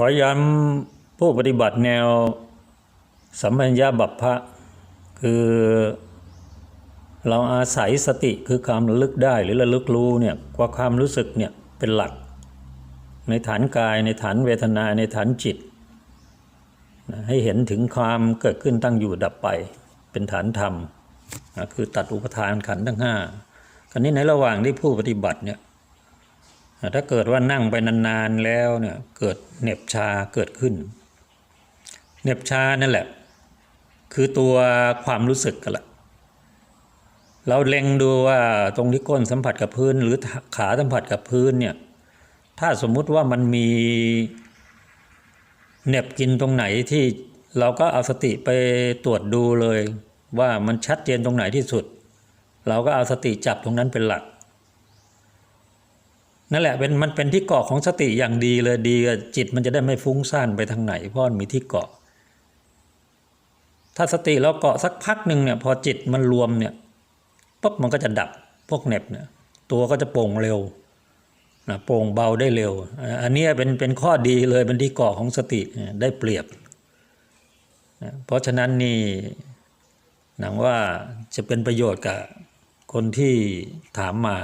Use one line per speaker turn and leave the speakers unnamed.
ขอย้ำผู้ปฏิบัติแนวสัมปัญญาบัพพะคือเราอาศัยสติคือความระลึกได้หรือระลึกรู้เนี่ยกว่าความรู้สึกเนี่ยเป็นหลัก ในฐานกายในฐานเวทนาในฐานจิต ให้เห็นถึงความเกิดขึ้นตั้งอยู่ดับไปเป็นฐานธรรม คือตัดอุปทานขันธ์ทั้งห้าคราวนี้ในระหว่างที่ผู้ปฏิบัติเนี่ย ถ้าเกิดว่านั่งไปนานๆแล้วเนี่ยเกิดเหน็บชาเกิดขึ้น เหน็บชานั่นแหละ คือตัวความรู้สึกกันละเราเล็งดูว่าตรงที่ก้นสัมผัสกับพื้น หรือขาสัมผัสกับพื้นเนี่ยถ้าสมมุติว่ามันมีเหน็บกินตรงไหนที่เราก็เอาสติไปตรวจดูเลย ว่ามันชัดเจนตรงไหนที่สุด เราก็เอาสติจับตรงนั้นเป็นหลัก นั่นแหละเป็นมันเป็นที่เกาะของสติอย่างดีเลยดีจิตมันจะได้ไม่ฟุ้งซ่านไปทางไหนเพราะมันมีที่เกาะ ถ้าสติเราเกาะสักพักหนึ่งเนี่ยพอจิตมันรวมเนี่ยปุ๊บมันก็จะดับพวกเน็บเนี่ยตัวก็จะโปร่งเร็วนะโปร่งเบาได้เร็ว อันนี้เป็นเป็นข้อดีเลยเป็นที่เกาะของสติได้เปรียบนะเพราะฉะนั้นนี่หนังว่าจะเป็นประโยชน์กับคนที่ถามมา